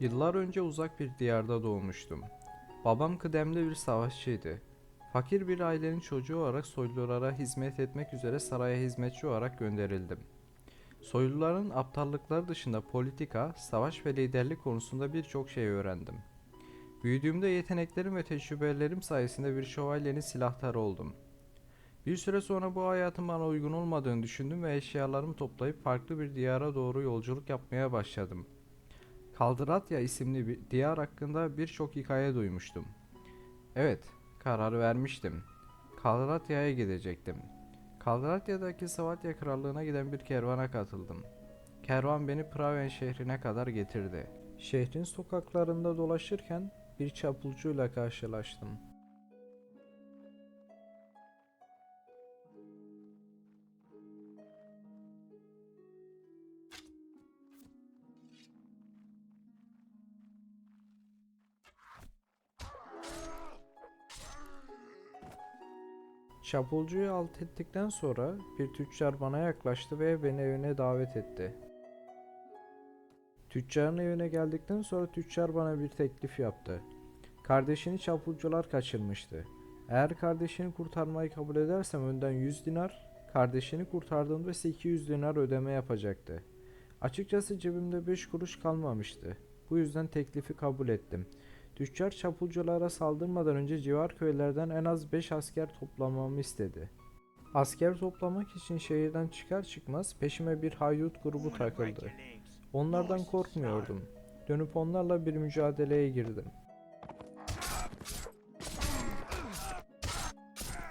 Yıllar önce uzak bir diyarda doğmuştum. Babam kıdemli bir savaşçıydı. Fakir bir ailenin çocuğu olarak soylulara hizmet etmek üzere saraya hizmetçi olarak gönderildim. Soyluların aptallıkları dışında politika, savaş ve liderlik konusunda birçok şey öğrendim. Büyüdüğümde yeteneklerim ve tecrübelerim sayesinde bir şövalyenin silahtarı oldum. Bir süre sonra bu hayatın bana uygun olmadığını düşündüm ve eşyalarımı toplayıp farklı bir diyara doğru yolculuk yapmaya başladım. Kaldıratya isimli bir diyar hakkında birçok hikaye duymuştum. Evet, karar vermiştim. Kaldıratya'ya gidecektim. Kaldıratya'daki Savatya Krallığı'na giden bir kervana katıldım. Kervan beni Praven şehrine kadar getirdi. Şehrin sokaklarında dolaşırken bir çapulcuyla karşılaştım. Çapulcuyu alt ettikten sonra bir tüccar bana yaklaştı ve beni evine davet etti. Tüccarın evine geldikten sonra tüccar bana bir teklif yaptı. Kardeşini çapulcular kaçırmıştı. Eğer kardeşini kurtarmayı kabul edersem önden 100 dinar, kardeşini kurtardığımda ise 200 dinar ödeme yapacaktı. Açıkçası cebimde 5 kuruş kalmamıştı. Bu yüzden teklifi kabul ettim. Tüccar çapulculara saldırmadan önce civar köylerden en az 5 asker toplamamı istedi. Asker toplamak için şehirden çıkar çıkmaz peşime bir haydut grubu takıldı. Onlardan korkmuyordum. Dönüp onlarla bir mücadeleye girdim.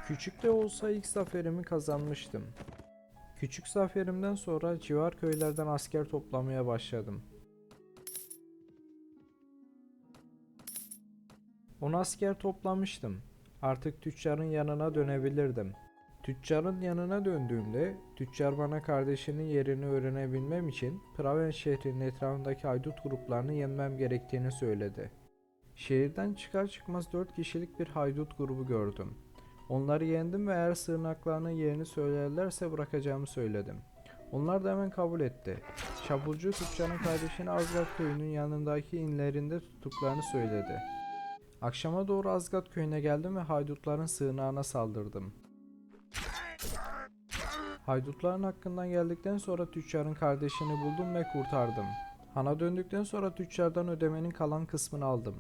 Küçük de olsa ilk zaferimi kazanmıştım. Küçük zaferimden sonra civar köylerden asker toplamaya başladım. On asker toplamıştım. Artık tüccarın yanına dönebilirdim. Tüccarın yanına döndüğümde tüccar bana kardeşinin yerini öğrenebilmem için Praven şehrinin etrafındaki haydut gruplarını yenmem gerektiğini söyledi. Şehirden çıkar çıkmaz 4 kişilik bir haydut grubu gördüm. Onları yendim ve eğer sığınaklarının yerini söylerlerse bırakacağımı söyledim. Onlar da hemen kabul etti. Çapulcu tüccarın kardeşini Azgat köyünün yanındaki inlerinde tuttuklarını söyledi. Akşama doğru Azgat köyüne geldim ve haydutların sığınağına saldırdım. Haydutların hakkından geldikten sonra tüccarın kardeşini buldum ve kurtardım. Han'a döndükten sonra tüccardan ödemenin kalan kısmını aldım.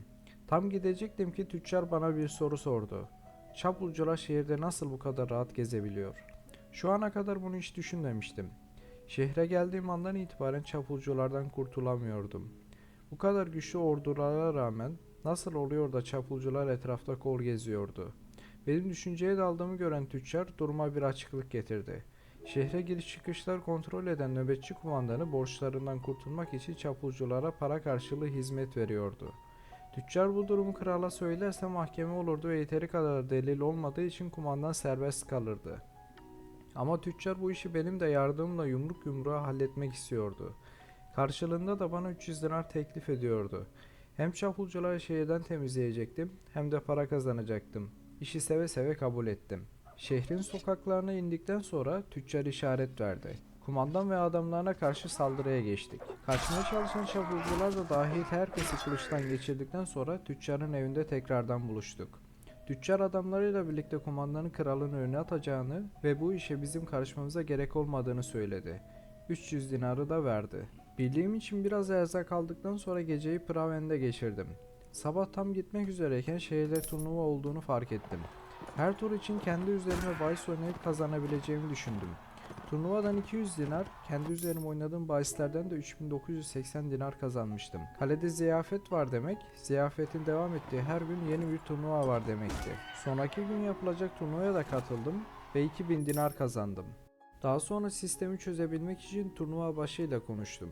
Tam gidecektim ki tüccar bana bir soru sordu. Çapulcular şehirde nasıl bu kadar rahat gezebiliyor? Şu ana kadar bunu hiç düşünmemiştim. Şehre geldiğim andan itibaren çapulculardan kurtulamıyordum. Bu kadar güçlü ordulara rağmen nasıl oluyor da çapulcular etrafta kol geziyordu? Benim düşünceye daldığımı gören tüccar duruma bir açıklık getirdi. Şehre giriş çıkışlar kontrol eden nöbetçi kumandanı borçlarından kurtulmak için çapulculara para karşılığı hizmet veriyordu. Tüccar bu durumu krala söylerse mahkeme olurdu ve yeteri kadar delil olmadığı için kumandan serbest kalırdı. Ama tüccar bu işi benim de yardımımla yumruk yumruğa halletmek istiyordu. Karşılığında da bana 300 dinar teklif ediyordu. Hem çapulcuları şehirden temizleyecektim hem de para kazanacaktım. İşi seve seve kabul ettim. Şehrin sokaklarına indikten sonra tüccar işaret verdi. Kumandan ve adamlarına karşı saldırıya geçtik. Kaçmaya çalışan çapulcular da dahil herkesi kılıçtan geçirdikten sonra tüccarın evinde tekrardan buluştuk. Tüccar adamlarıyla birlikte kumandanın kralın önüne atacağını ve bu işe bizim karışmamıza gerek olmadığını söyledi. 300 dinarı da verdi. Birliğim için biraz erzak aldıktan sonra geceyi Praven'de geçirdim. Sabah tam gitmek üzereyken şehirde turnuva olduğunu fark ettim. Her tur için kendi üzerime bahis oynayıp kazanabileceğimi düşündüm. Turnuvadan 200 dinar, kendi üzerime oynadığım bahislerden de 3980 dinar kazanmıştım. Kalede ziyafet var demek, ziyafetin devam ettiği her gün yeni bir turnuva var demekti. Sonraki gün yapılacak turnuvaya da katıldım ve 2000 dinar kazandım. Daha sonra sistemi çözebilmek için turnuva başıyla konuştum.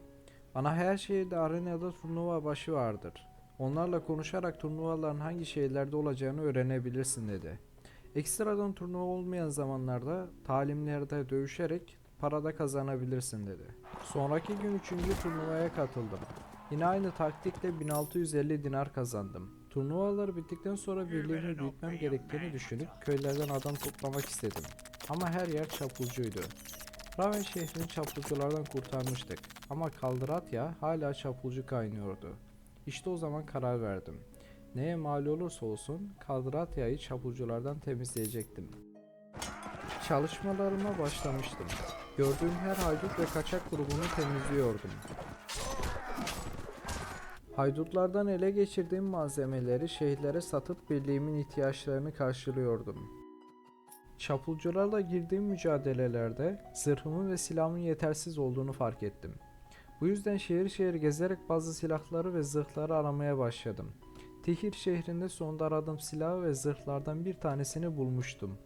Bana her şehirde arenada turnuva başı vardır. Onlarla konuşarak turnuvaların hangi şehirlerde olacağını öğrenebilirsin dedi. Ekstradan turnuva olmayan zamanlarda talimlerde dövüşerek para da kazanabilirsin dedi. Sonraki gün 3. turnuvaya katıldım. Yine aynı taktikle 1650 dinar kazandım. Turnuvalar bittikten sonra birliğimi büyütmem gerektiğini düşünüp köylerden adam toplamak istedim. Ama her yer çapulcuydu. Raven şehrini çapulculardan kurtarmıştık ama Kaldıratya hala çapulcu kaynıyordu. İşte o zaman karar verdim. Neye mal olursa olsun Kaldratya'yı çapulculardan temizleyecektim. Çalışmalarıma başlamıştım. Gördüğüm her haydut ve kaçak grubunu temizliyordum. Haydutlardan ele geçirdiğim malzemeleri şehirlere satıp birliğimin ihtiyaçlarını karşılıyordum. Çapulcularla girdiğim mücadelelerde zırhımın ve silahımın yetersiz olduğunu fark ettim. Bu yüzden şehir şehir gezerek bazı silahları ve zırhları aramaya başladım. Tihir şehrinde sonunda aradığım silah ve zırhlardan bir tanesini bulmuştum.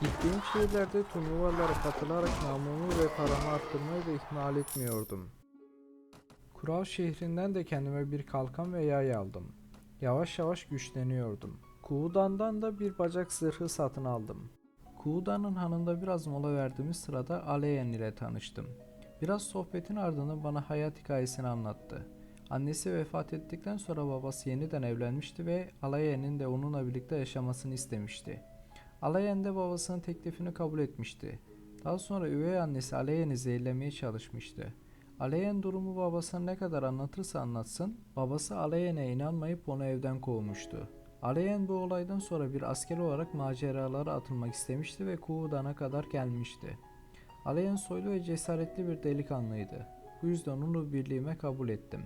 Gittiğim şehirlerde turnuvalara katılarak namumu ve paramı arttırmayı da ihmal etmiyordum. Kural şehrinden de kendime bir kalkan ve yay aldım. Yavaş yavaş güçleniyordum. Kuğudan'dan da bir bacak zırhı satın aldım. Kuğudan'ın hanında biraz mola verdiğimiz sırada Aleyen ile tanıştım. Biraz sohbetin ardından bana hayat hikayesini anlattı. Annesi vefat ettikten sonra babası yeniden evlenmişti ve Alayen'in de onunla birlikte yaşamasını istemişti. Alayen de babasının teklifini kabul etmişti. Daha sonra üvey annesi Alayen'i zehirlemeye çalışmıştı. Alayen durumu babasına ne kadar anlatırsa anlatsın, babası Alayen'e inanmayıp onu evden kovmuştu. Alayen bu olaydan sonra bir asker olarak maceralara atılmak istemişti ve Kuğudan'a kadar gelmişti. Alayen soylu ve cesaretli bir delikanlıydı. Bu yüzden onu birliğime kabul ettim.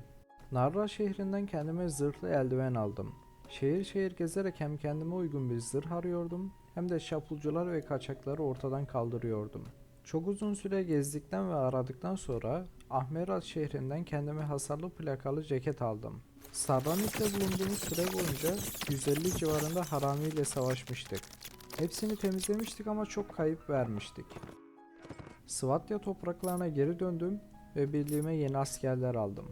Narra şehrinden kendime zırhlı eldiven aldım. Şehir şehir gezerek hem kendime uygun bir zırh arıyordum hem de çapulcular ve kaçakları ortadan kaldırıyordum. Çok uzun süre gezdikten ve aradıktan sonra Ahmerat şehrinden kendime hasarlı plakalı ceket aldım. Sarranik'te bulunduğumuz süre boyunca 150 civarında harami ile savaşmıştık. Hepsini temizlemiştik ama çok kayıp vermiştik. Svatya topraklarına geri döndüm ve birliğime yeni askerler aldım.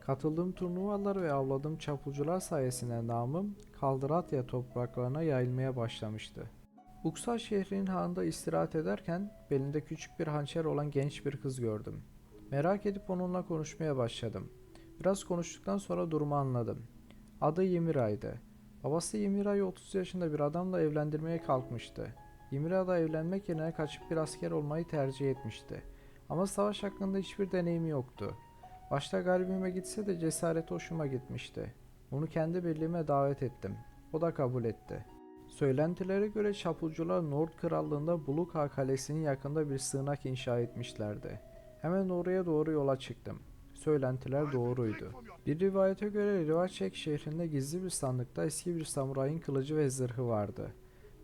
Katıldığım turnuvalar ve avladığım çapulcular sayesinde namım Kaldıratya topraklarına yayılmaya başlamıştı. Uksa şehrinin hanında istirahat ederken belinde küçük bir hançer olan genç bir kız gördüm. Merak edip onunla konuşmaya başladım. Biraz konuştuktan sonra durumu anladım. Adı Yemiray'dı. Babası Yemiray'ı 30 yaşında bir adamla evlendirmeye kalkmıştı. Yemiray da evlenmek yerine kaçıp bir asker olmayı tercih etmişti. Ama savaş hakkında hiçbir deneyimi yoktu. Başta galibime gitse de cesareti hoşuma gitmişti. Onu kendi birliğime davet ettim. O da kabul etti. Söylentilere göre çapulcular Nord Krallığı'nda Buluka Kalesi'nin yakında bir sığınak inşa etmişlerdi. Hemen oraya doğru yola çıktım. Söylentiler doğruydu. Bir rivayete göre Rivaçek şehrinde gizli bir sandıkta eski bir samurayın kılıcı ve zırhı vardı.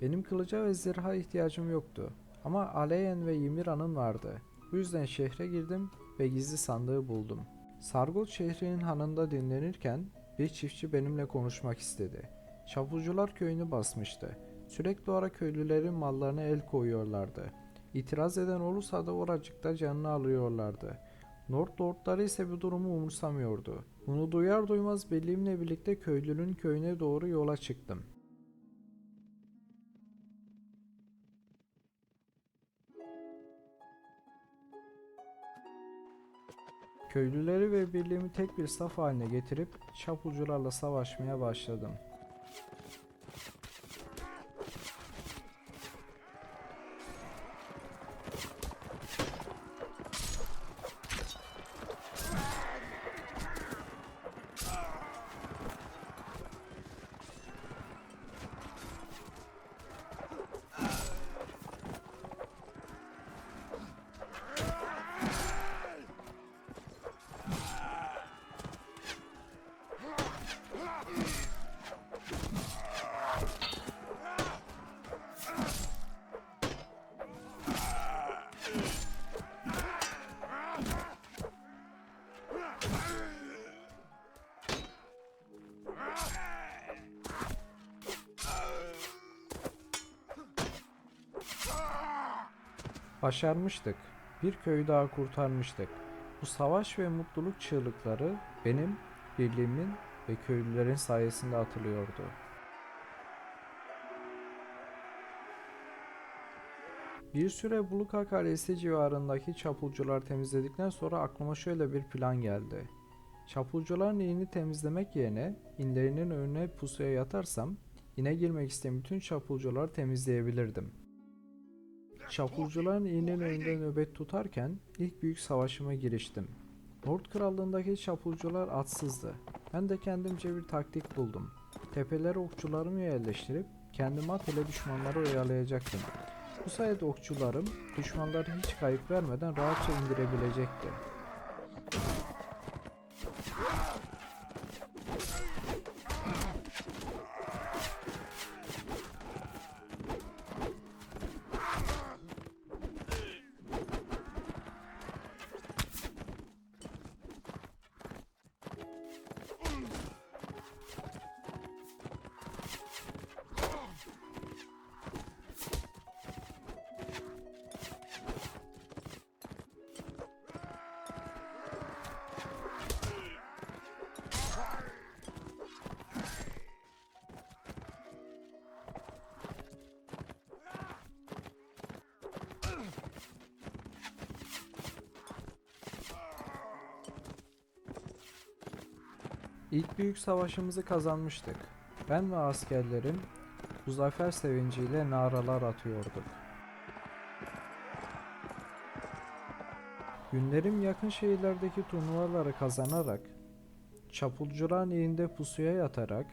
Benim kılıca ve zırha ihtiyacım yoktu. Ama Aleyen ve Yimira'nın vardı. Bu yüzden şehre girdim ve gizli sandığı buldum. Sargot şehrinin hanında dinlenirken bir çiftçi benimle konuşmak istedi. Çapulcular köyünü basmıştı. Sürekli olarak köylülerin mallarına el koyuyorlardı. İtiraz eden olursa da oracıkta canını alıyorlardı. Nord lordları ise bu durumu umursamıyordu. Bunu duyar duymaz birliğimle birlikte köylünün köyüne doğru yola çıktım. Köylüleri ve birliğimi tek bir saf haline getirip çapulcularla savaşmaya başladım. Başarmıştık. Bir köyü daha kurtarmıştık. Bu savaş ve mutluluk çığlıkları benim, birliğimin ve köylülerin sayesinde atılıyordu. Bir süre Buluka Kalesi civarındaki çapulcular temizledikten sonra aklıma şöyle bir plan geldi. Çapulcuların inini temizlemek yerine inlerinin önüne pusuya yatarsam ine girmek isteyen bütün çapulcuları temizleyebilirdim. Çapulcuların iğnenin önünde nöbet tutarken ilk büyük savaşıma giriştim. Nord Krallığındaki çapulcular atsızdı. Ben de kendimce bir taktik buldum. Tepelere okçularımı yerleştirip kendime at ile düşmanları oyalayacaktım. Bu sayede okçularım düşmanları hiç kayıp vermeden rahatça indirebilecekti. İlk büyük savaşımızı kazanmıştık. Ben ve askerlerim bu zafer sevinciyle naralar atıyorduk. Günlerim yakın şehirlerdeki turnuvaları kazanarak, çapulcuların elinde pusuya yatarak,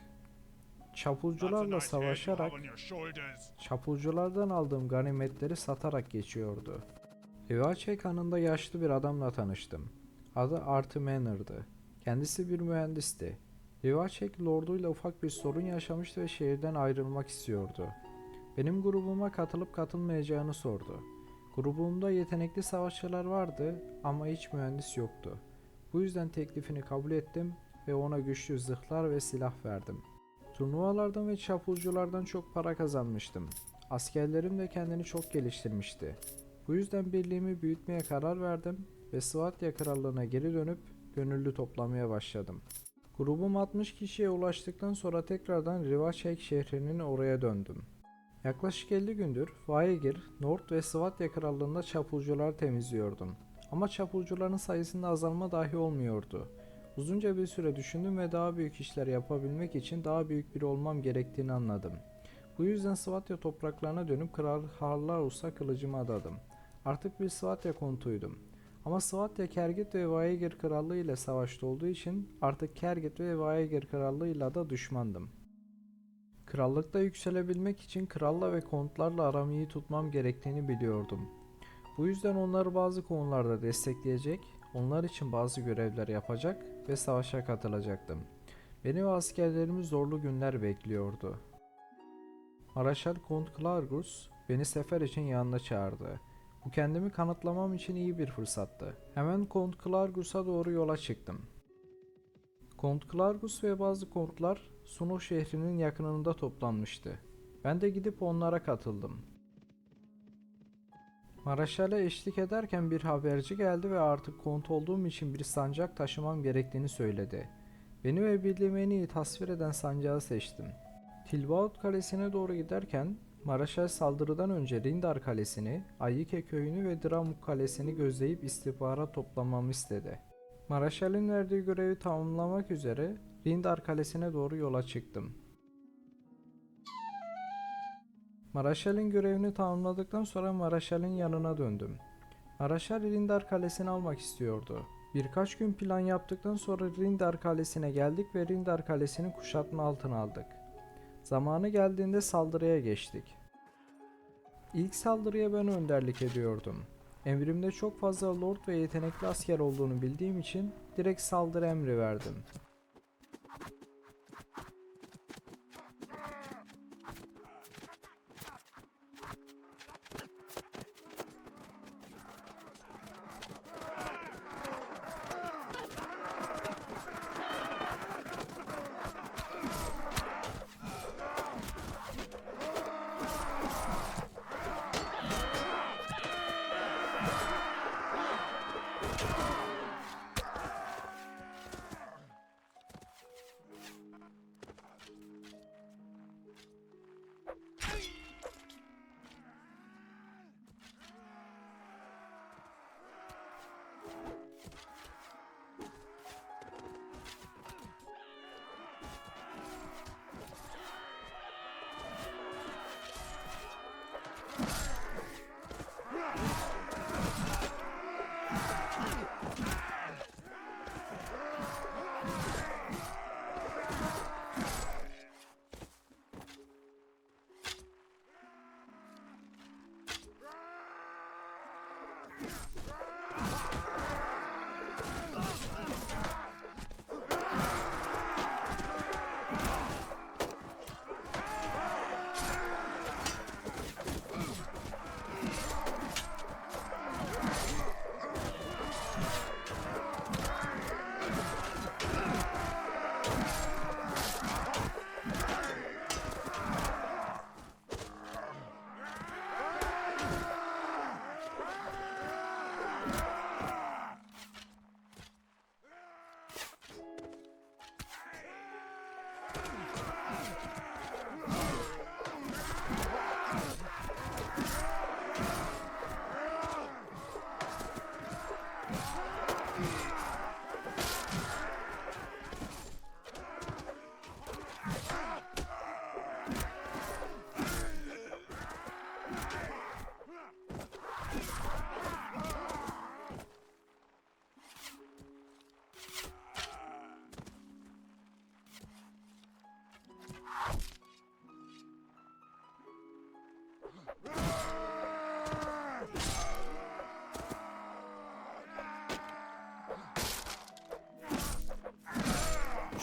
çapulcularla savaşarak, çapulculardan aldığım ganimetleri satarak geçiyordu. Evaçek Hanı'nda yaşlı bir adamla tanıştım. Adı Arthur Manor'dı. Kendisi bir mühendisti. Rivacek Lord'uyla ufak bir sorun yaşamıştı ve şehirden ayrılmak istiyordu. Benim grubuma katılıp katılmayacağını sordu. Grubumda yetenekli savaşçılar vardı ama hiç mühendis yoktu. Bu yüzden teklifini kabul ettim ve ona güçlü zırhlar ve silah verdim. Turnuvalardan ve çapulculardan çok para kazanmıştım. Askerlerim de kendini çok geliştirmişti. Bu yüzden birliğimi büyütmeye karar verdim ve Svatya Krallığı'na geri dönüp gönüllü toplamaya başladım. Grubum 60 kişiye ulaştıktan sonra tekrardan Rivachek şehrinin oraya döndüm. Yaklaşık 50 gündür Vaegir, Nord ve Svatya krallığında çapulcular temizliyordum. Ama çapulcuların sayısında azalma dahi olmuyordu. Uzunca bir süre düşündüm ve daha büyük işler yapabilmek için daha büyük biri olmam gerektiğini anladım. Bu yüzden Svatya topraklarına dönüp Kral Harlaus'a kılıcımı adadım. Artık bir Svatya kontuydum. Ama Svatya Kergit ve Vaegir Krallığı ile savaşta olduğu için artık Kergit ve Vaegir Krallığı ile da düşmandım. Krallıkta yükselebilmek için kralla ve kontlarla aramı iyi tutmam gerektiğini biliyordum. Bu yüzden onları bazı konularda destekleyecek, onlar için bazı görevler yapacak ve savaşa katılacaktım. Beni ve askerlerimi zorlu günler bekliyordu. Maraşal Kont Klargus beni sefer için yanına çağırdı. Bu kendimi kanıtlamam için iyi bir fırsattı. Hemen Kont Klargus'a doğru yola çıktım. Kont Klargus ve bazı kontlar Suno şehrinin yakınında toplanmıştı. Ben de gidip onlara katıldım. Maraşal'e eşlik ederken bir haberci geldi ve artık kont olduğum için bir sancak taşımam gerektiğini söyledi. Beni ve birliğimi en iyi tasvir eden sancağı seçtim. Tilbaut Kalesi'ne doğru giderken Maraşal saldırıdan önce Rindar Kalesi'ni, Ayike köyünü ve Dramuk Kalesi'ni gözleyip istihbarat toplamamı istedi. Maraşal'in verdiği görevi tamamlamak üzere Rindar Kalesi'ne doğru yola çıktım. Maraşal'in görevini tamamladıktan sonra Maraşal'in yanına döndüm. Maraşal Rindar Kalesi'ni almak istiyordu. Birkaç gün plan yaptıktan sonra Rindar Kalesi'ne geldik ve Rindar Kalesi'ni kuşatma altına aldık. Zamanı geldiğinde saldırıya geçtik. İlk saldırıya ben önderlik ediyordum. Emrimde çok fazla lord ve yetenekli asker olduğunu bildiğim için direkt saldırı emri verdim.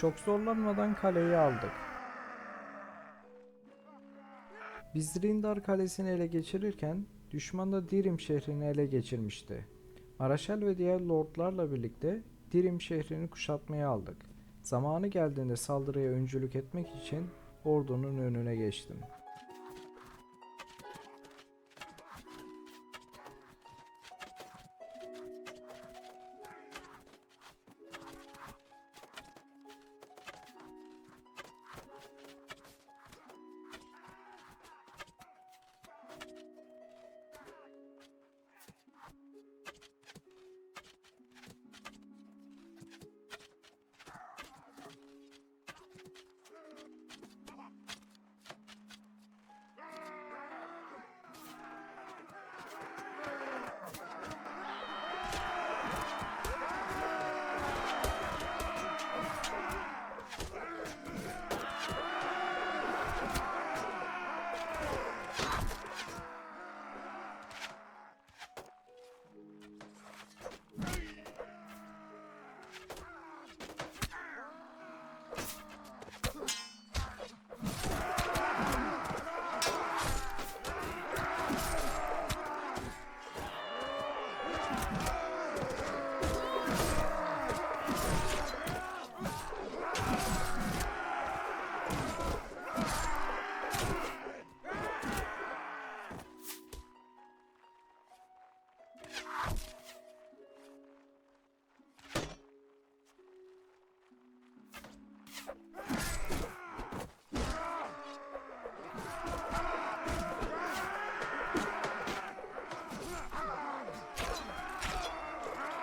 Çok zorlanmadan kaleyi aldık. Biz Rindar kalesini ele geçirirken düşman da Dirim şehrini ele geçirmişti. Maraşal ve diğer lordlarla birlikte Dirim şehrini kuşatmaya aldık. Zamanı geldiğinde saldırıya öncülük etmek için ordunun önüne geçtim.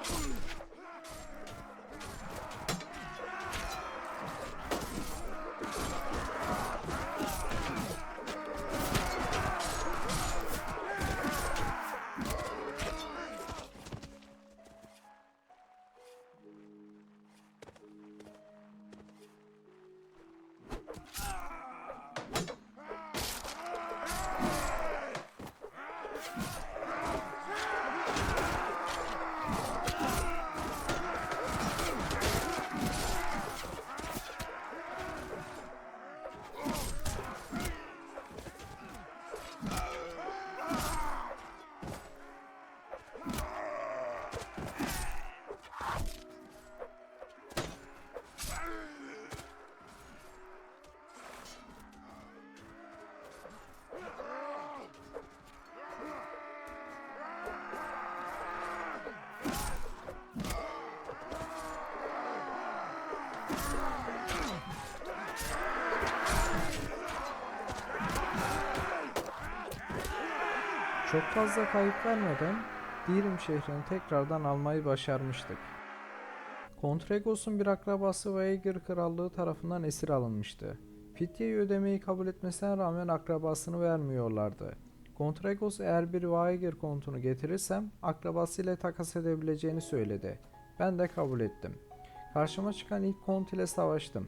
Hmm. Fazla kayıp vermeden Dirim şehrini tekrardan almayı başarmıştık. Kontregos'un bir akrabası Vaegir Krallığı tarafından esir alınmıştı. Fidyeyi ödemeyi kabul etmesine rağmen akrabasını vermiyorlardı. Kontregos eğer bir Vaegir kontunu getirirsem akrabasıyla takas edebileceğini söyledi. Ben de kabul ettim. Karşıma çıkan ilk kont ile savaştım.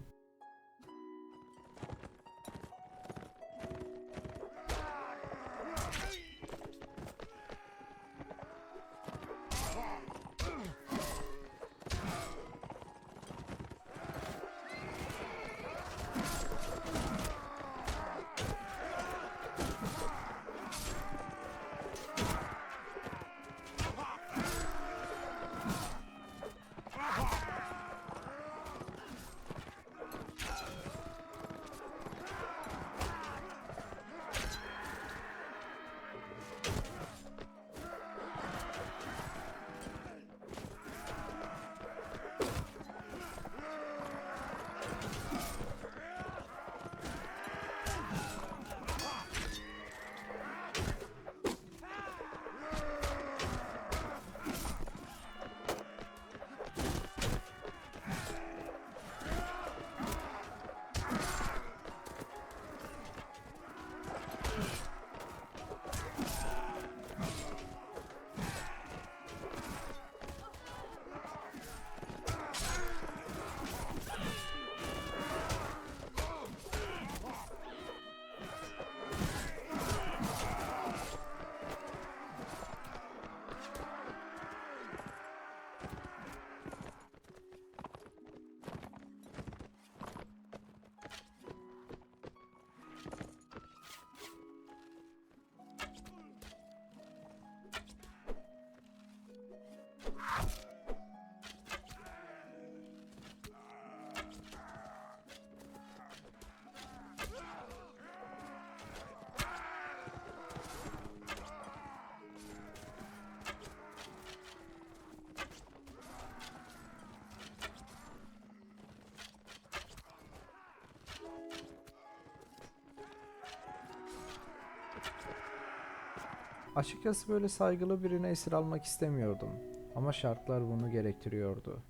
Açıkçası böyle saygılı birine esir almak istemiyordum. Ama şartlar bunu gerektiriyordu.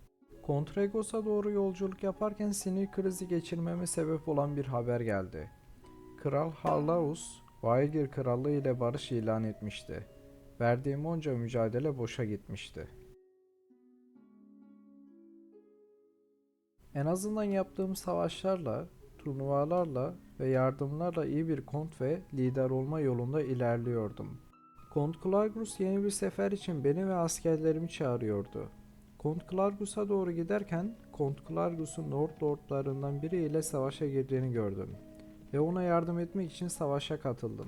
Kontregos'a doğru yolculuk yaparken sinir krizi geçirmeme sebep olan bir haber geldi. Kral Harlaus, Vailgir Krallığı ile barış ilan etmişti. Verdiğim onca mücadele boşa gitmişti. En azından yaptığım savaşlarla, turnuvalarla ve yardımlarla iyi bir kont ve lider olma yolunda ilerliyordum. Kont Clargus yeni bir sefer için beni ve askerlerimi çağırıyordu. Kont Clargus'a doğru giderken Kont Clargus'un Nord Lordlarından biriyle savaşa girdiğini gördüm ve ona yardım etmek için savaşa katıldım.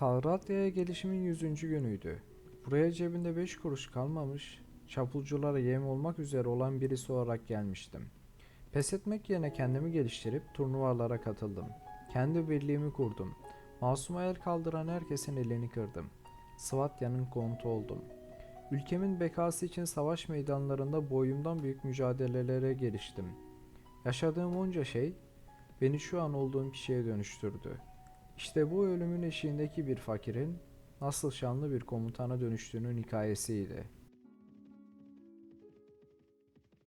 Kalratya'ya gelişimin 100. günüydü. Buraya cebinde 5 kuruş kalmamış, çapulculara yem olmak üzere olan birisi olarak gelmiştim. Pes etmek yerine kendimi geliştirip turnuvalara katıldım. Kendi birliğimi kurdum. Masuma el kaldıran herkesin elini kırdım. Svatya'nın kontu oldum. Ülkemin bekası için savaş meydanlarında boyumdan büyük mücadelelere giriştim. Yaşadığım onca şey beni şu an olduğum kişiye dönüştürdü. İşte bu ölümün eşiğindeki bir fakirin nasıl şanlı bir komutana dönüştüğünün hikayesiydi.